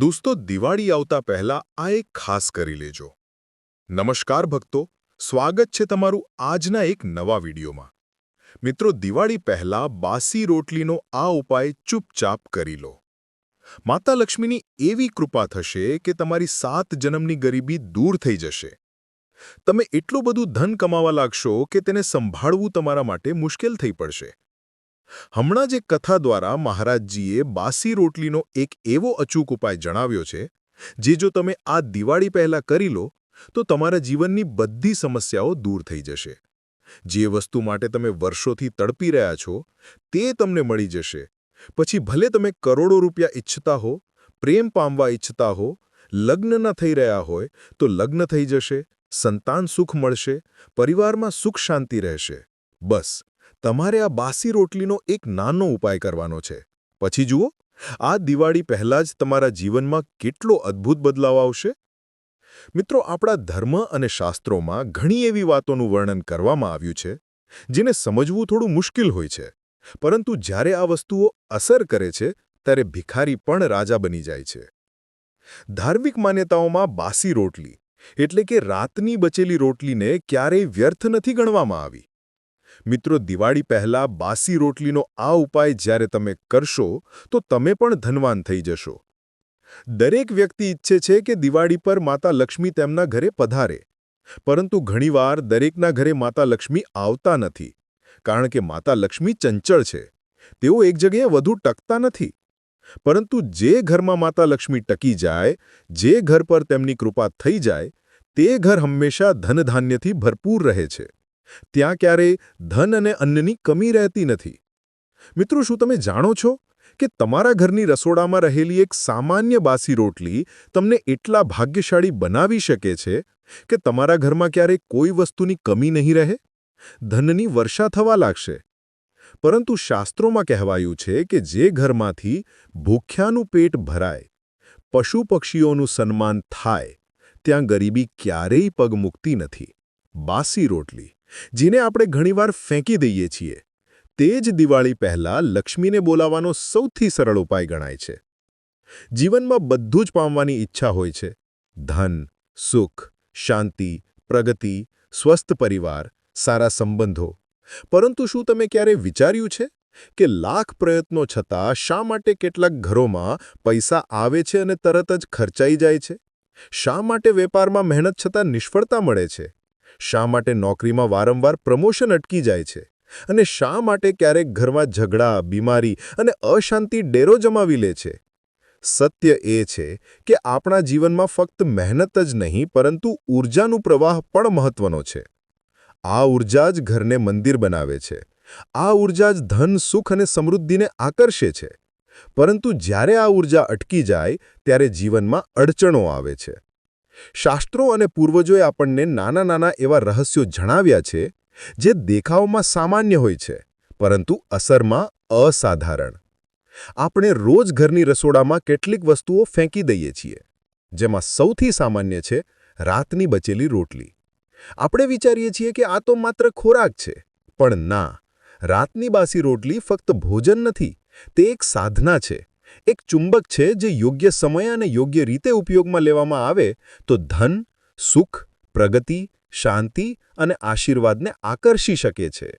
દોસ્તો, દિવાળી આવતા પહેલા આ એક ખાસ કરી લેજો. નમસ્કાર ભક્તો, સ્વાગત છે તમારું આજના એક નવા વિડીયોમાં. મિત્રો, દિવાળી પહેલા બાસી રોટલીનો આ ઉપાય ચૂપચાપ કરી લો. માતા લક્ષ્મીની એવી કૃપા થશે કે તમારી સાત જન્મની ગરીબી દૂર થઈ જશે. તમે એટલું બધું ધન કમાવા લાગશો કે તેને સંભાળવું તમારા માટે મુશ્કેલ થઈ પડશે. હમણાં જે કથા દ્વારા મહારાજજીએ બાસી રોટલીનો એક એવો અચૂક ઉપાય જણાવ્યો છે, જે જો તમે આ દિવાળી પહેલાં કરી લો, તો તમારા જીવનની બધી સમસ્યાઓ દૂર થઈ જશે. જે વસ્તુ માટે તમે વર્ષોથી તડપી રહ્યા છો, તે તમને મળી જશે. પછી ભલે તમે કરોડો રૂપિયા ઈચ્છતા હો, પ્રેમ પામવા ઈચ્છતા હો, લગ્ન ન થઈ રહ્યા હોય, તો લગ્ન થઈ જશે, સંતાન સુખ મળશે, પરિવારમાં સુખ શાંતિ રહેશે. બસ. તમારે આ બાસી રોટલીનો એક નાનો ઉપાય કરવાનો છે. પછી જુઓ, આ દિવાળી પહેલાં જ તમારા જીવનમાં કેટલો અદ્ભુત બદલાવ આવશે? મિત્રો, આપણા ધર્મ અને શાસ્ત્રોમાં ઘણી એવી વાતોનું વર્ણન કરવામાં આવ્યું છે, જેને સમજવું થોડું મુશ્કેલ હોય છે. પરંતુ જ્યારે આ વસ્તુઓ અસર કરે છે, ત્યારે ભિખારી પણ રાજા બની જાય છે. ધાર્મિક માન્યતાઓમાં બાસી રોટલી, એટલે કે રાતની બચેલી રોટલીને ક્યારેય વ્યર્થ નથી ગણવામાં આવી. મિત્રો, દિવાળી પહેલા બાસી રોટલીનો આ ઉપાય જ્યારે તમે કરશો, તો તમે પણ ધનવાન થઈ જશો. દરેક વ્યક્તિ ઈચ્છે છે કે દિવાળી પર માતા લક્ષ્મી તેમના ઘરે પધારે. પરંતુ ઘણીવાર દરેકના ઘરે માતા લક્ષ્મી આવતા નથી, કારણ કે માતા લક્ષ્મી ચંચળ છે. તેઓ એક જગ્યાએ વધુ ટકતા નથી. પરંતુ જે ઘરમાં માતા લક્ષ્મી ટકી જાય, જે ઘર પર તેમની કૃપા થઈ જાય, તે ઘર હંમેશા ધનધાન્યથી ભરપૂર રહે છે. ત્યાં ક્યારેય ધન અને અન્નની કમી રહેતી નથી. મિત્રો, શું તમે જાણો છો કે તમારા ઘરની રસોડામાં રહેલી એક સામાન્ય બાસી રોટલી તમને એટલા ભાગ્યશાળી બનાવી શકે છે કે તમારા ઘરમાં ક્યારેય કોઈ વસ્તુની કમી નહીં રહે? ધનની વર્ષા થવા લાગશે. પરંતુ શાસ્ત્રોમાં કહેવાયું છે કે જે ઘરમાંથી ભૂખ્યાનું પેટ ભરાય પશુ પક્ષીઓનું સન્માન થાય, ત્યાં ગરીબી ક્યારેય પગ મૂકતી નથી. બાસી રોટલી જેને આપણે ઘણીવાર ફેંકી દઈએ છીએ. તે જ દિવાળી પહેલાં લક્ષ્મીને બોલાવવાનો સૌથી સરળ ઉપાય ગણાય છે. જીવનમાં બધું જ પામવાની ઈચ્છા હોય છે. ધન, સુખ, શાંતિ, પ્રગતિ, સ્વસ્થ પરિવાર, સારા સંબંધો. પરંતુ શું તમે ક્યારે વિચાર્યું છે કે લાખ પ્રયત્નો છતાં શા માટે કેટલાક ઘરોમાં પૈસા આવે છે અને તરત જ ખર્ચાઈ જાય છે? શા માટે વેપારમાં મહેનત છતાં નિષ્ફળતા મળે છે? શા માટે નોકરીમાં વારંવાર પ્રમોશન અટકી જાય છે? અને શા માટે ક્યારેક ઘરમાં ઝઘડા, બીમારી અને અશાંતિ ડેરો જમાવી લે છે? સત્ય એ છે કે આપણા જીવનમાં ફક્ત મહેનત જ નહીં, પરંતુ ઊર્જાનું પ્રવાહ પણ મહત્વનો છે. આ ઊર્જા જ ઘરને મંદિર બનાવે છે. આ ઊર્જા જ ધન, સુખ અને સમૃદ્ધિને આકર્ષે છે. પરંતુ જ્યારે આ ઊર્જા અટકી જાય, ત્યારે જીવનમાં અડચણો આવે છે. શાસ્ત્રો અને પૂર્વજોએ આપણને નાના નાના એવા રહસ્યો જણાવ્યા છે, જે દેખાવમાં સામાન્ય હોય છે, પરંતુ અસરમાં અસાધારણ. આપણે રોજ ઘરની રસોડામાં કેટલીક વસ્તુઓ ફેંકી દઈએ છીએ, જેમાં સૌથી સામાન્ય છે રાતની બચેલી રોટલી. આપણે વિચારીએ છીએ કે આ તો માત્ર ખોરાક છે, પણ ના, રાતની બાસી રોટલી ફક્ત ભોજન નથી, તે એક સાધના છે. એક ચુંબક છે જે યોગ્ય સમય અને યોગ્ય રીતે ઉપયોગમાં લેવામાં આવે તો ધન, સુખ, પ્રગતિ, શાંતિ અને આશીર્વાદને આકર્ષી શકે છે.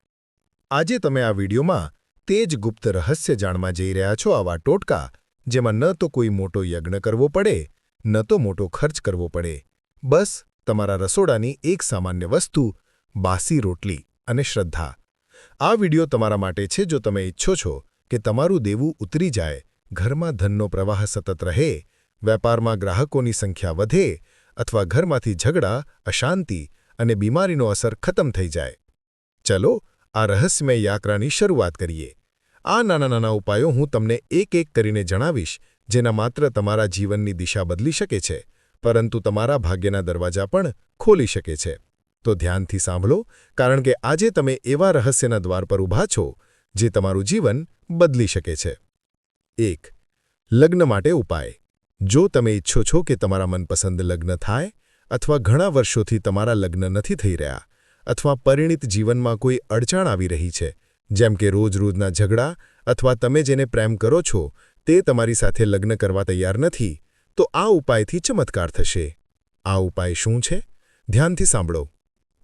આજે તમે આ વિડીયોમાં તે જ ગુપ્ત રહસ્ય જાણવા જઈ રહ્યા છો આવા ટોટકા, જેમાં ન તો કોઈ મોટો યજ્ઞ કરવો પડે, ન તો મોટો ખર્ચ કરવો પડે. બસ, તમારા રસોડાની એક સામાન્ય વસ્તુ, બાસી રોટલી અને શ્રદ્ધા. આ વીડિયો તમારા માટે છે જો તમે ઈચ્છો છો કે તમારું દેવું ઉતરી જાય ઘરમાં ધનનો પ્રવાહ સતત રહે, વેપારમાં ગ્રાહકોની સંખ્યા વધે અથવા ઘરમાંથી ઝઘડા, અશાંતિ અને બીમારીનો અસર ખતમ થઈ જાય. ચલો આ રહસ્યમય યાત્રાની શરૂઆત કરીએ. આ નાના નાના ઉપાયો હું તમને એક એક કરીને જણાવીશ, જેના માત્ર તમારા જીવનની દિશા બદલી શકે છે, પરંતુ તમારા ભાગ્યના દરવાજા પણ ખોલી શકે છે. તો ધ્યાનથી સાંભળો, કારણ કે આજે તમે એવા રહસ્યના દ્વાર પર ઊભા છો, જે તમારું જીવન બદલી શકે છે. એક, લગ્ન માટે ઉપાય. જો તમે ઈચ્છો છો કે તમારા મનપસંદ લગ્ન થાય અથવા ઘણા વર્ષોથી તમારા લગ્ન નથી થઈ રહ્યા અથવા પરિણિત જીવનમાં કોઈ અડચણ આવી રહી છે, જેમ કે રોજ-રોજના ઝઘડા અથવા તમે જેને પ્રેમ કરો છો તે તમારી સાથે લગ્ન કરવા તૈયાર નથી, તો આ ઉપાયથી ચમત્કાર થશે. આ ઉપાય શું છે? ધ્યાનથી સાંભળો.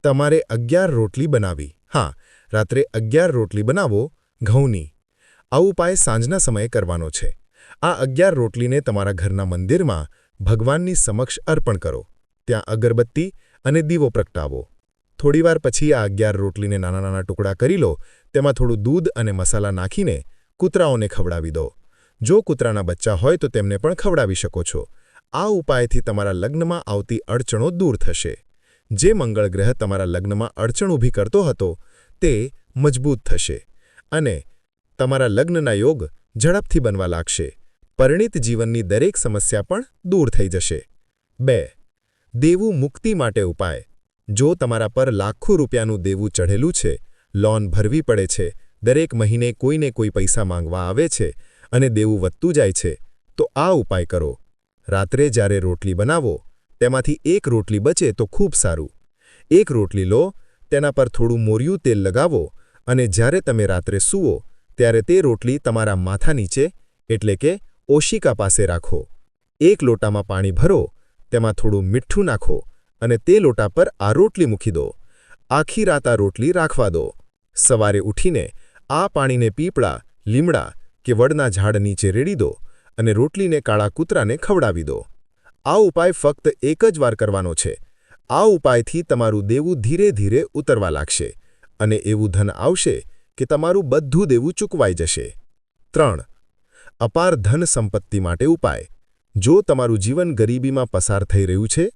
તમારે અગિયાર રોટલી બનાવી. હા, રાત્રે અગિયાર રોટલી બનાવો, ઘઉંની. આ ઉપાય સાંજના સમયે કરવાનો છે. આ અગિયાર રોટલીને તમારા ઘરના મંદિરમાં ભગવાનની સમક્ષ અર્પણ કરો. ત્યાં અગરબત્તી અને દીવો પ્રગટાવો. થોડીવાર પછી આ અગિયાર રોટલીને નાના નાના ટુકડા કરી લો, તેમાં થોડું દૂધ અને મસાલા નાખીને કૂતરાઓને ખવડાવી દો. જો કૂતરાના બચ્ચા હોય તો તેમને પણ ખવડાવી શકો છો. આ ઉપાયથી તમારા લગ્નમાં આવતી અડચણો દૂર થશે. જે મંગળ ગ્રહ તમારા લગ્નમાં અડચણ ઊભી કરતો હતો, તે મજબૂત થશે. અને તમારા લગ્નના યોગ ઝડપથી બનવા લાગશે. પરિણિત જીવનની દરેક સમસ્યા પણ દૂર થઈ જશે. બે, દેવું મુક્તિ માટે ઉપાય. જો તમારા પર લાખો રૂપિયાનું દેવું ચઢેલું છે, લોન ભરવી પડે છે, દરેક મહિને કોઈને કોઈ પૈસા માંગવા આવે છે અને દેવું વધતું જાય છે, તો આ ઉપાય કરો. રાત્રે જ્યારે રોટલી બનાવો, તેમાંથી એક રોટલી બચે તો ખૂબ સારું. એક રોટલી લો, તેના પર થોડું મોરિયું તેલ લગાવો અને જ્યારે તમે રાત્રે સૂવો ત્યારે તે રોટલી તમારા માથા નીચે, એટલે કે ઓશિકા પાસે રાખો. એક લોટામાં પાણી ભરો, તેમાં થોડું મીઠું નાખો અને તે લોટા પર આ રોટલી મૂકી દો. આખી રાત આ રોટલી રાખવા દો. સવારે ઉઠીને આ પાણીને પીપળા, લીમડા કે વડના ઝાડ નીચે રેડી દો અને રોટલીને કાળા કૂતરાને ખવડાવી દો. આ ઉપાય ફક્ત એક જ વાર કરવાનો છે. આ ઉપાયથી તમારું દેવું ધીરે ધીરે ઉતરવા લાગશે અને એવું ધન આવશે કે તમારું બધું દેવું ચૂકવાઈ જશે. ત્રણ, અપાર ધન સંપત્તિ માટે ઉપાય. જો તમારું જીવન ગરીબીમાં પસાર થઈ રહ્યું છે,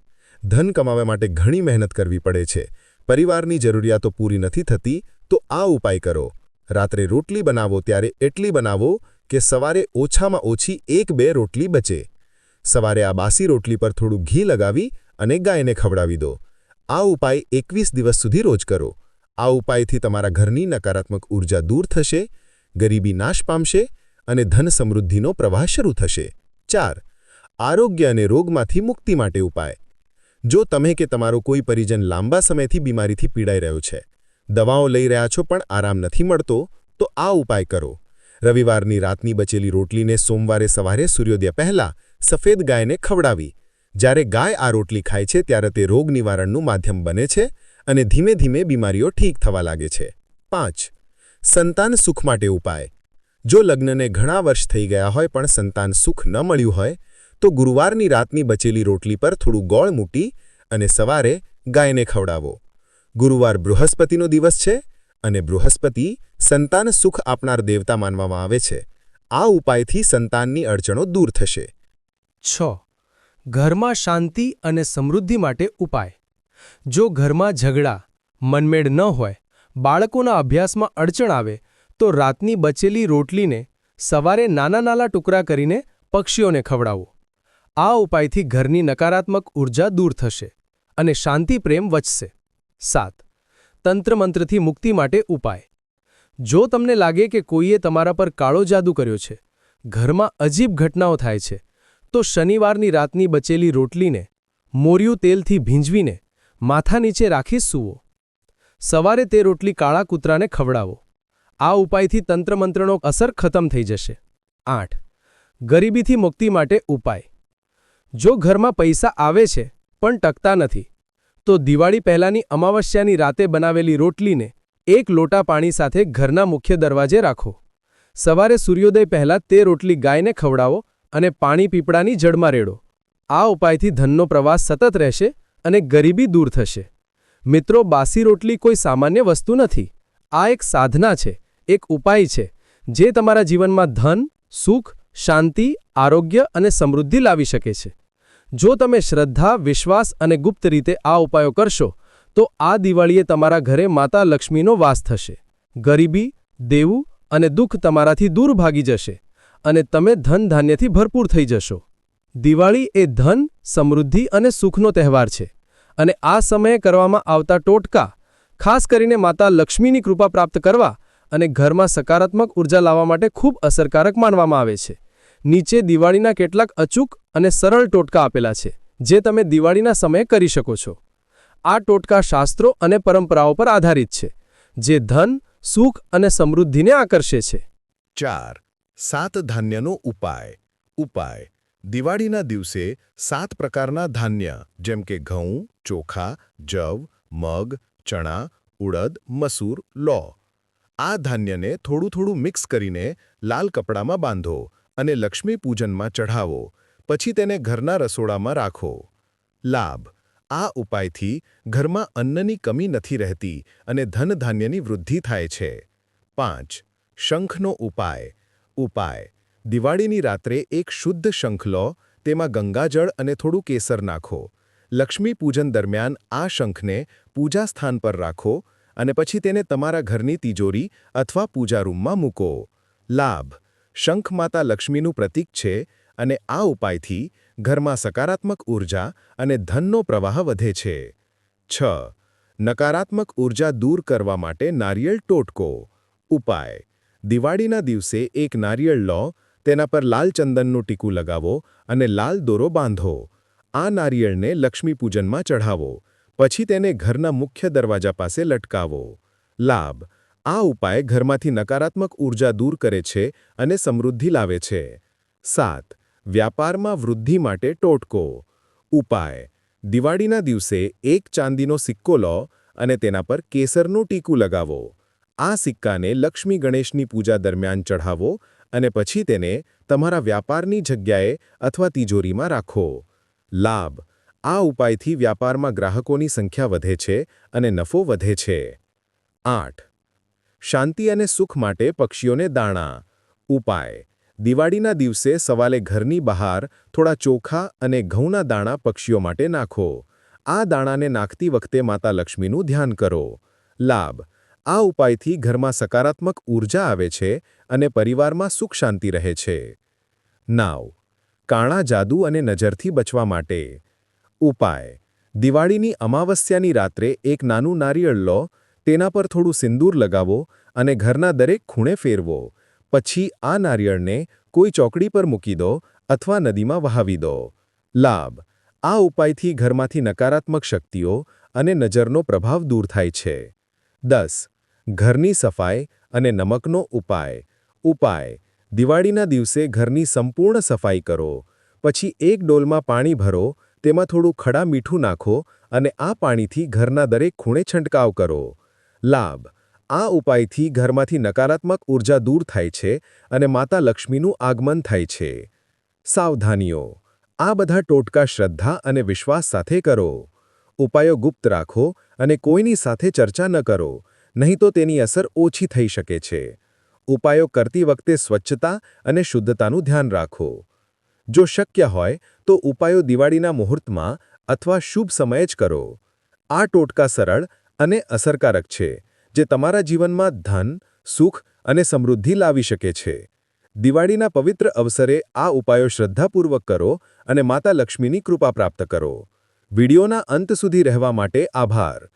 ધન કમાવા માટે ઘણી મહેનત કરવી પડે છે, પરિવારની જરૂરિયાતો પૂરી નથી થતી, તો આ ઉપાય કરો. રાત્રે રોટલી બનાવો ત્યારે એટલી બનાવો કે સવારે ઓછામાં ઓછી એક બે રોટલી બચે. સવારે આ બાસી રોટલી પર થોડું ઘી લગાવી અને ગાયને ખવડાવી દો. આ ઉપાય એકવીસ દિવસ સુધી રોજ કરો. આ ઉપાયથી તમારા ઘરની નકારાત્મક ઊર્જા દૂર થશે, ગરીબી નાશ પામશે અને ધન સમૃદ્ધિનો પ્રવાહ શરૂ થશે. ચાર, આરોગ્ય અને રોગમાંથી મુક્તિ માટે ઉપાય. જો તમે કે તમારો કોઈ પરિજન લાંબા સમયથી બીમારીથી પીડાઈ રહ્યો છે, દવાઓ લઈ રહ્યા છો પણ આરામ નથી મળતો, તો આ ઉપાય કરો. રવિવારની રાતની બચેલી રોટલીને સોમવારે સવારે સૂર્યોદય પહેલાં સફેદ ગાયને ખવડાવી. જ્યારે ગાય આ રોટલી ખાય છે, ત્યારે તે રોગ નિવારણનું માધ્યમ બને છે અને ધીમે ધીમે બીમારીઓ ઠીક થવા લાગે છે. પાંચ, સંતાન સુખ માટે ઉપાય. જો લગ્નને ઘણા વર્ષ થઈ ગયા હોય પણ સંતાન સુખ ન મળ્યું હોય, તો ગુરુવારની રાતની બચેલી રોટલી પર થોડું ગોળ મૂટી અને સવારે ગાયને ખવડાવો. ગુરુવાર બૃહસ્પતિનો દિવસ છે અને બૃહસ્પતિ સંતાન સુખ આપનાર દેવતા માનવામાં આવે છે. આ ઉપાયથી સંતાનની અડચણો દૂર થશે. છ, ઘરમાં શાંતિ અને સમૃદ્ધિ માટે ઉપાય. જો ઘરમાં ઝઘડા, મનમેળ ન હોય, બાળકોના અભ્યાસમાં અડચણ આવે, તો રાતની બચેલી રોટલીને સવારે નાના નાના ટુકડા કરીને પક્ષીઓને ખવડાવો. આ ઉપાયથી ઘરની નકારાત્મક ઊર્જા દૂર થશે અને શાંતિ પ્રેમ વચશે સાત, તંત્રમંત્રથી મુક્તિ માટે ઉપાય. જો તમને લાગે કે કોઈએ તમારા પર કાળો જાદુ કર્યો છે, ઘરમાં અજીબ ઘટનાઓ થાય છે, તો શનિવારની રાતની બચેલી રોટલીને મોરિયું તેલથી ભીંજવીને માથા નીચે રાખી સૂવો. સવારે તે રોટલી કાળા કૂતરાને ખવડાવો. આ ઉપાયથી તંત્રમંત્રનો અસર ખતમ થઈ જશે. આઠ. ગરીબીથી મુક્તિ માટે ઉપાય. જો ઘરમાં પૈસા આવે છે, પણ ટકતા નથી, તો દિવાળી પહેલાંની અમાવસ્યાની રાતે બનાવેલી રોટલીને એક લોટા પાણી સાથે ઘરના મુખ્ય દરવાજે રાખો. સવારે સૂર્યોદય પહેલાં તે રોટલી ગાયને ખવડાવો અને પાણી પીપળાની જડમાં રેડો. આ ઉપાયથી ધનનો પ્રવાસ સતત રહેશે અને ગરીબી દૂર થશે. મિત્રો, બાસી રોટલી કોઈ સામાન્ય વસ્તુ નથી. આ એક સાધના છે, એક ઉપાય છે, જે તમારા જીવનમાં ધન, સુખ, શાંતિ, આરોગ્ય અને સમૃદ્ધિ લાવી શકે છે. જો તમે શ્રદ્ધા, વિશ્વાસ અને ગુપ્ત રીતે આ ઉપાયો કરશો, તો આ દિવાળીએ તમારા ઘરે માતા લક્ષ્મીનો વાસ થશે. ગરીબી, દેવું અને દુઃખ તમારાથી દૂર ભાગી જશે અને તમે ધન ધાન્યથી ભરપૂર થઈ જશો. દિવાળી એ ધન, સમૃદ્ધિ અને સુખનો તહેવાર છે અને આ સમયે કરવામાં આવતા ટોટકા, ખાસ કરીને માતા લક્ષ્મીની કૃપા પ્રાપ્ત કરવા અને ઘરમાં સકારાત્મક ઊર્જા લાવવા માટે ખૂબ અસરકારક માનવામાં આવે છે. નીચે દિવાળીના કેટલાક અચૂક અને સરળ ટોટકા આપેલા છે, જે તમે દિવાળીના સમયે કરી શકો છો. આ ટોટકા શાસ્ત્રો અને પરંપરાઓ પર આધારિત છે, જે ધન, સુખ અને સમૃદ્ધિને આકર્ષે છે. ચાર, સાત ધાન્યનો ઉપાય. ઉપાય. દિવાળીના દિવસે સાત પ્રકારના ધાન્ય, જેમ કે ઘઉં, ચોખા, જવ, મગ, ચણા, ઉડદ, મસૂર, લો. આ ધાન્યને થોડું થોડું મિક્સ કરીને લાલ કપડામાં બાંધો અને લક્ષ્મી પૂજનમાં ચઢાવો, પછી તેને ઘરના રસોડામાં રાખો. લાભ. આ ઉપાયથી ઘરમાં અન્નની કમી નથી રહેતી અને ધનધાન્યની વૃદ્ધિ થાય છે. પાંચ. શંખનો ઉપાય. ઉપાય. દિવાળીની રાત્રે એક શુદ્ધ શંખ લો, તેમાં ગંગાજળ અને થોડું કેસર નાખો. લક્ષ્મી પૂજન દરમિયાન આ શંખને પૂજા સ્થાન પર રાખો અને પછી તેને તમારા ઘરની તિજોરી અથવા પૂજા રૂમમાં મૂકો. લાભ. શંખ માતા લક્ષ્મીનું પ્રતીક છે અને આ ઉપાયથી ઘરમાં સકારાત્મક ઊર્જા અને ધનનો પ્રવાહ વધે છે. છ. નકારાત્મક ઊર્જા દૂર કરવા માટે નારિયેળ ટોટકો. ઉપાય. દિવાળીના દિવસે એક નારિયેળ લો તેના પર લાલ ચંદનનું ટીકું લગાવો અને લાલ દોરો બાંધો. આ નારિયેળને લક્ષ્મી પૂજનમાં ચઢાવો. પછી તેને ઘરના મુખ્ય દરવાજા પાસે લટકાવો. લાભ. આ ઉપાય ઘરમાંથી નકારાત્મક ઊર્જા દૂર કરે છે અને સમૃદ્ધિ લાવે છે. સાત. વ્યાપારમાં વૃદ્ધિ માટે ટોટકો. ઉપાય. દિવાળીના દિવસે એક ચાંદીનો સિક્કો લો અને તેના પર કેસરનું ટીકું લગાવો. આ સિક્કાને લક્ષ્મી ગણેશની પૂજા દરમિયાન ચઢાવો અને પછી તેને તમારા વ્યાપારની જગ્યાએ અથવા તિજોરીમાં રાખો. લાભ. આ ઉપાયથી વ્યાપારમાં ગ્રાહકોની સંખ્યા વધે છે અને નફો વધે છે. આઠ. શાંતિ અને સુખ માટે પક્ષીઓને દાણા. ઉપાય. દિવાળીના દિવસે સવાલે ઘરની બહાર થોડા ચોખા અને ઘઉંના દાણા પક્ષીઓ માટે નાખો. આ દાણાને નાખતી વખતે માતા લક્ષ્મીનું ધ્યાન કરો. લાભ. આ ઉપાયથી ઘરમાં સકારાત્મક ઊર્જા આવે છે અને પરિવારમાં સુખ શાંતિ રહે છે. નાવ કાણા જાદુ અને નજરથી બચવા માટે. ઉપાય, દિવાળીની અમાવસ્યાની રાત્રે એક નાનું નારિયેળ લો, તેના પર થોડું સિંદૂર લગાવો અને ઘરના દરેક ખૂણે ફેરવો. પછી આ નારિયેળને કોઈ ચોકડી પર મૂકી દો અથવા નદીમાં વહાવી દો. લાભ, આ ઉપાયથી ઘરમાંથી નકારાત્મક શક્તિઓ અને નજરનો પ્રભાવ દૂર થાય છે. દસ ઘરની સફાઈ અને નમકનો ઉપાય. ઉપાય. દિવાળીના દિવસે ઘરની સંપૂર્ણ સફાઈ કરો. પછી એક ડોલમાં પાણી ભરો, તેમાં થોડું ખડા મીઠું નાખો અને આ પાણીથી ઘરના દરેક ખૂણે છંટકાવ કરો. લાભ. આ ઉપાયથી ઘરમાંથી નકારાત્મક ઊર્જા દૂર થાય છે અને માતા લક્ષ્મીનું આગમન થાય છે. સાવધાનીઓ. આ બધા ટોટકા શ્રદ્ધા અને વિશ્વાસ સાથે કરો. ઉપાયો ગુપ્ત રાખો અને કોઈની સાથે ચર્ચા ન કરો. નહીં તો તેની અસર ઓછી થઈ શકે છે. ઉપાયો કરતી વખતે સ્વચ્છતા અને શુદ્ધતાનું ધ્યાન રાખો. જો શક્ય હોય, તો ઉપાયો દિવાળીના મુહૂર્તમાં અથવા શુભ સમયે જ કરો. આ ટોટકા સરળ અને અસરકારક છે, જે તમારા જીવનમાં ધન, સુખ અને સમૃદ્ધિ લાવી શકે છે. દિવાળીના પવિત્ર અવસરે આ ઉપાયો શ્રદ્ધાપૂર્વક કરો અને માતા લક્ષ્મીની કૃપા પ્રાપ્ત કરો. વિડિયોના અંત સુધી રહેવા માટે આભાર.